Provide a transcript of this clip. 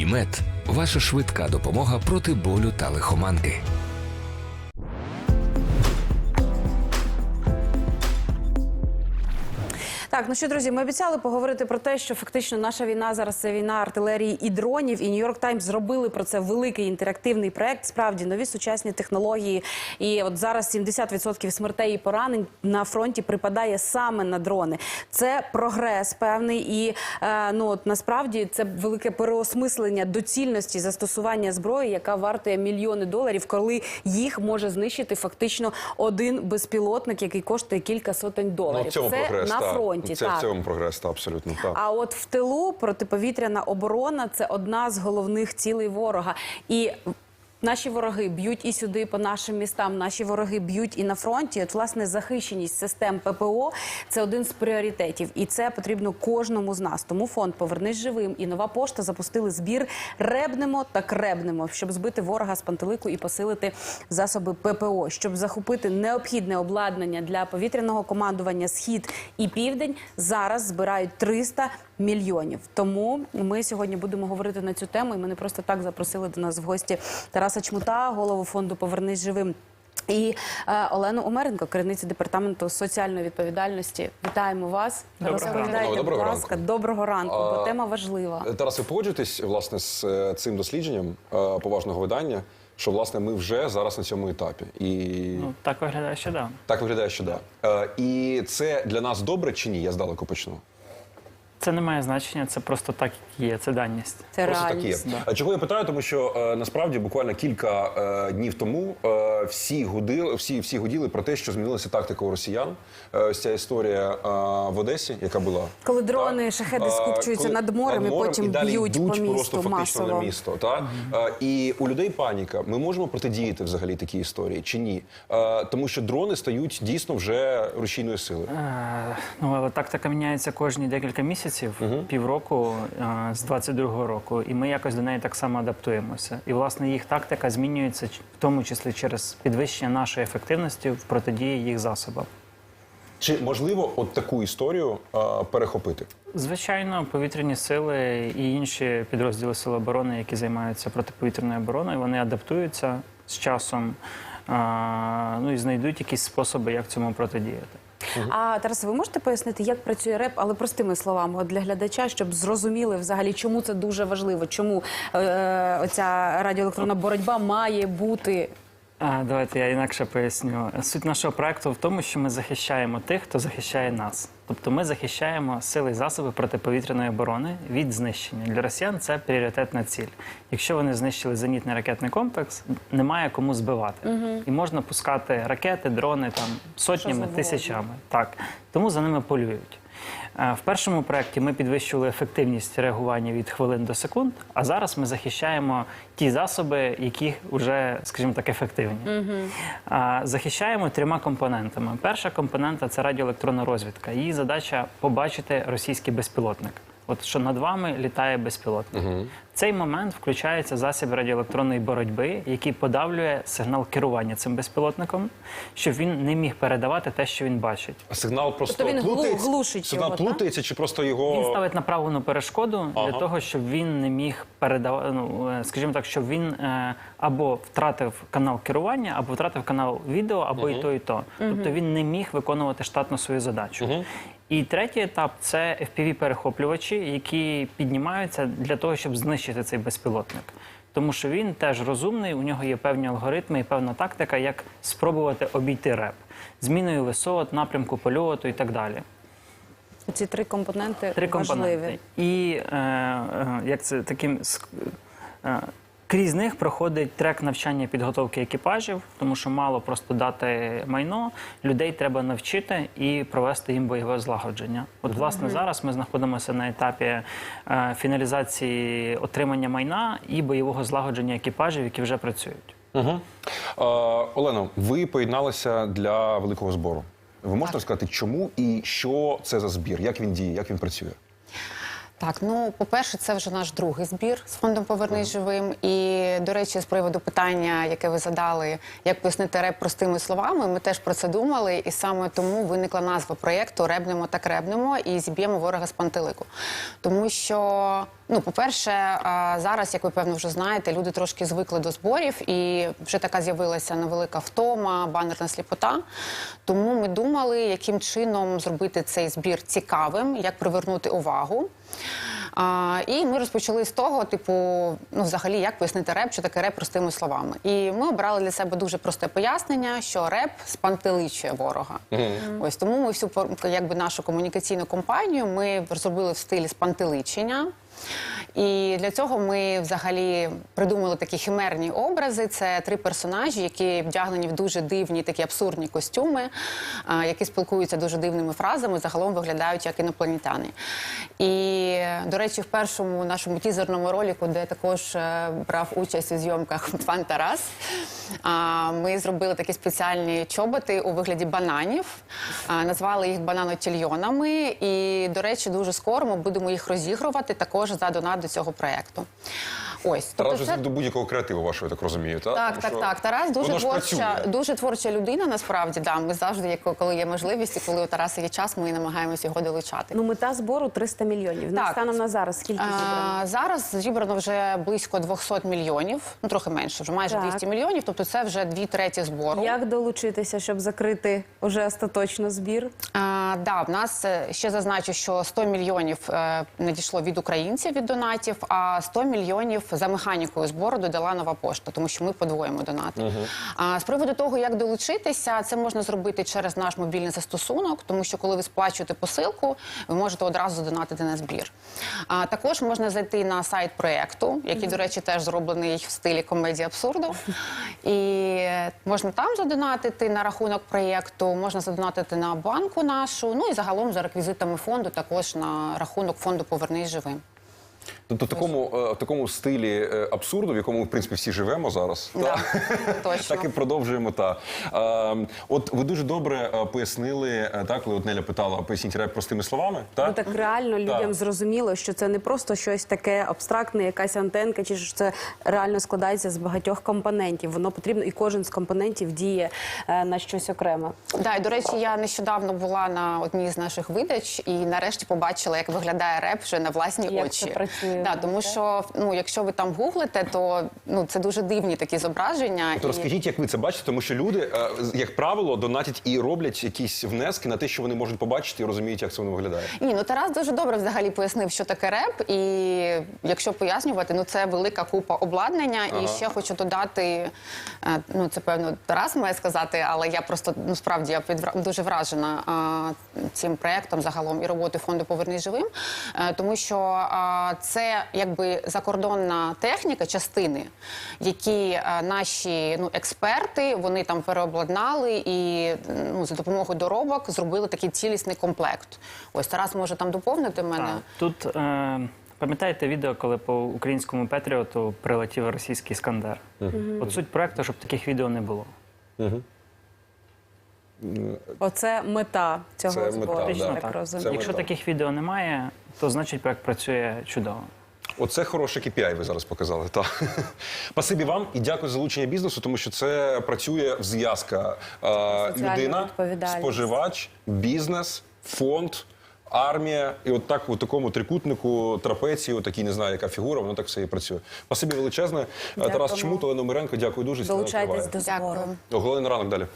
ІМЕД ваша швидка допомога проти болю та лихоманки. Так, ну що, друзі, ми обіцяли поговорити про те, що фактично наша війна зараз це війна артилерії і дронів. І Нью-Йорк Таймс зробили про це великий інтерактивний проект. Справді нові сучасні технології. І от зараз 70% смертей і поранень на фронті припадає саме на дрони. Це прогрес певний, і е, ну от насправді це велике переосмислення доцільності застосування зброї, яка вартує мільйони доларів, коли їх може знищити фактично один безпілотник, який коштує кілька сотень доларів. Ну, це прогрес, на так. Фронті. Це так. в цьому прогрес, та абсолютно так. А от в тилу протиповітряна оборона це одна з головних цілей ворога. І Наші вороги б'ють і сюди по нашим містам. Наші вороги б'ють і на фронті. От власне захищеність систем ППО це один з пріоритетів, і це потрібно кожному з нас. Тому фонд Повернись живим і нова пошта запустили збір ребнемо та кребнемо, щоб збити ворога з пантелику і посилити засоби ППО, щоб захопити необхідне обладнання для повітряного командування Схід і Південь. Зараз збирають 300 мільйонів. Тому ми сьогодні будемо говорити на цю тему. І ми не просто так запросили до нас в гості Тараса Чмута, голову фонду Повернись живим. І е, Олену Омеренко, керівницю департаменту соціальної відповідальності. Вітаємо вас. Доброго будь ласка, ранку. доброго ранку, бо А, тема важлива. Тарас, ви погоджуєтесь власне з е, цим дослідженням е, поважного видання, що власне ми вже зараз на цьому етапі, і Ну, так виглядає, що да. так виглядає, що да. Е, І це для нас добре чи ні? Я здалеку почну. Це не має значення, це просто так як є, це даність. Це Просто так є. реальність. А Чого я питаю? Тому що е, насправді буквально кілька е, днів тому е, всі гудили, всі, всі гуділи про те, що змінилася тактика у росіян. Е, ось ця історія е, в Одесі, яка була Коли дрони, Так. шахеди Е, скупчуються коли- над морем і потім і далі б'ють йдуть по місту просто фактично масово. на місто. Та? Е, і у людей паніка. Ми можемо протидіяти взагалі такій історії чи ні? Е, тому що дрони стають дійсно вже рушійною силою. Е, ну, але тактика міняється кожні декілька місяців, півроку е, з 22-го року, і ми якось до неї так само адаптуємося. І власне їх тактика змінюється в тому числі через підвищення нашої ефективності в протидії їх засобам. Чи можливо от таку історію е, перехопити? Звичайно, повітряні сили і інші підрозділи Сил оборони, які займаються протиповітряною обороною, вони адаптуються з часом а, ну і знайдуть якісь способи, як цьому протидіяти. А Тарас, ви можете пояснити, як працює реп, але простими словами для глядача, щоб зрозуміли взагалі, чому це дуже важливо, чому е, оця радіоелектронна боротьба має бути А, давайте я інакше поясню. Суть нашого проекту в тому, що ми захищаємо тих, хто захищає нас. Тобто ми захищаємо сили і засоби протиповітряної оборони від знищення. Для росіян це пріоритетна ціль. Якщо вони знищили зенітний ракетний комплекс, немає кому збивати. І можна пускати ракети, дрони там сотнями, тисячами. Так тому за ними полюють. В першому проєкті ми підвищували ефективність реагування від хвилин до секунд, а зараз ми захищаємо ті засоби, які вже, скажімо так, ефективні. Угу. Захищаємо трьома компонентами. Перша компонента це радіоелектронна розвідка. Її задача побачити російський безпілотник. От що над вами літає безпілотник. В цей момент включається засіб радіоелектронної боротьби, який подавлює сигнал керування цим безпілотником, щоб він не міг передавати те, що він бачить. А Сигнал просто Тобто він плутається? глушить Сигнал його, плутається чи просто його Він ставить направлену перешкоду Ага. для того, щоб він не міг передавати, ну е, скажімо так, щоб він е, або втратив канал керування, або втратив канал відео, або і то, і то. Тобто він не міг виконувати штатно свою задачу. І третій етап це FPV-перехоплювачі, які піднімаються для того, щоб знищити цей безпілотник. Тому що він теж розумний, у нього є певні алгоритми і певна тактика, як спробувати обійти реп зміною висот, напрямку польоту і так далі. ці три компоненти Три важливі. компоненти. І е, е, як це таким е, крізь них проходить трек навчання підготовки екіпажів, тому що мало просто дати майно, людей треба навчити і провести їм бойове злагодження. От, власне, зараз ми знаходимося на етапі е, фіналізації отримання майна і бойового злагодження екіпажів, які вже працюють. Угу. Е, Олено, ви поєдналися для великого збору. Ви можете розказати, чому і що це за збір, як він діє, як він працює? Так, ну по-перше, це вже наш другий збір з фондом Повернись живим. І до речі, з приводу питання, яке ви задали, як пояснити реп простими словами, ми теж про це думали, і саме тому виникла назва проєкту Ребнемо так ребнемо і зіб'ємо ворога з пантелику. Тому що Ну, по-перше, зараз, як ви певно вже знаєте, люди трошки звикли до зборів, і вже така з'явилася невелика втома, банерна сліпота. Тому ми думали, яким чином зробити цей збір цікавим, як привернути увагу. А, і ми розпочали з того, типу, ну, взагалі, як пояснити реп, що таке реп простими словами. І ми обрали для себе дуже просте пояснення, що реп спантеличує ворога. Ось тому ми всю якби нашу комунікаційну кампанію ми зробили в стилі спантеличення. І для цього ми взагалі придумали такі химерні образи. Це три персонажі, які вдягнені в дуже дивні такі абсурдні костюми, які спілкуються дуже дивними фразами, загалом виглядають як інопланетяни. І, до речі, в першому нашому тізерному роліку, де також е, брав участь у зйомках пан Тарас, ми зробили такі спеціальні чоботи у вигляді бананів, назвали їх бананотільйонами. І, до речі, дуже скоро ми будемо їх розігрувати також за донат до цього проєкту. Ось Тарас тобто вже це- до будь-якого креативу вашого, я так розумію, так? так, Тому так, що так. Тарас дуже воно творча, дуже творча людина. Насправді да. Ми завжди, як- коли є можливість, і коли у Тараса є час, ми намагаємося його долучати. Ну, мета збору 300 мільйонів. На Так. станом на зараз скільки зібрано? А, зараз зібрано вже близько 200 мільйонів, ну трохи менше, вже майже Так. 200 мільйонів. Тобто це вже дві треті збору. Як долучитися, щоб закрити уже остаточно збір? А, да, в нас е, ще зазначу, що 100 мільйонів е, надійшло від українців від донатів, а 100 мільйонів за механікою збору додала нова пошта, тому що ми подвоїмо донати. А з приводу того, як долучитися, це можна зробити через наш мобільний застосунок, тому що коли ви сплачуєте посилку, ви можете одразу донатити на збір. А також можна зайти на сайт проєкту, який, до речі, теж зроблений в стилі комедії абсурду. І можна там задонатити на рахунок проєкту, можна задонатити на банку нашу, ну і загалом за реквізитами фонду також на рахунок фонду Повернись живим. Тобто в такому, е, в такому стилі е, абсурду, в якому, в принципі, всі живемо зараз. Да, та? точно. Так і продовжуємо. Та. Е, от ви дуже добре е, пояснили, так, коли от Неля питала, поясніть реп простими словами. Так? Ну так реально людям Так. зрозуміло, що це не просто щось таке абстрактне, якась антенка, чи що це реально складається з багатьох компонентів. Воно потрібно, і кожен з компонентів діє на щось окреме. Да, і до речі, я нещодавно була на одній з наших видач і нарешті побачила, як виглядає реп вже на власні Як очі. це працює, да, тому що ну, якщо ви там гуглите, то ну це дуже дивні такі зображення. То розкажіть, як ви це бачите, тому що люди, е, як правило, донатять і роблять якісь внески на те, що вони можуть побачити і розуміють, як це воно виглядає. Ні, ну Тарас дуже добре взагалі пояснив, що таке реп. І якщо пояснювати, ну це велика купа обладнання. І ще хочу додати, е, ну це певно Тарас має сказати, але я просто ну справді я підвра- дуже вражена е, цим проектом загалом і роботою фонду Повернись живим, Е, тому що е, це якби закордонна техніка, частини, які е, наші ну експерти вони там переобладнали і ну за допомогою доробок зробили такий цілісний комплект. Ось Тарас може там доповнити мене. Так. Тут е, пам'ятаєте відео, коли по українському Петріоту прилетів російський Іскандер? От суть проекту, щоб таких відео не було. Оце мета цього Це мета, збору. да. так так. розумію. Якщо мета. таких відео немає, то значить проект працює чудово. Оце хороший KPI ви зараз показали. Та. Спасибі вам і дякую за залучення бізнесу, тому що це працює зв'язка е, людина, споживач, бізнес, фонд. Армія, і от так у такому трикутнику, трапеції, такій не знаю, яка фігура, воно так все і працює. Спасибі величезне. Тарас Дякуємо. Чмут, Олена Миренко, дякую дуже. Долучайтесь до збору. Дякую. Оголений ранок далі.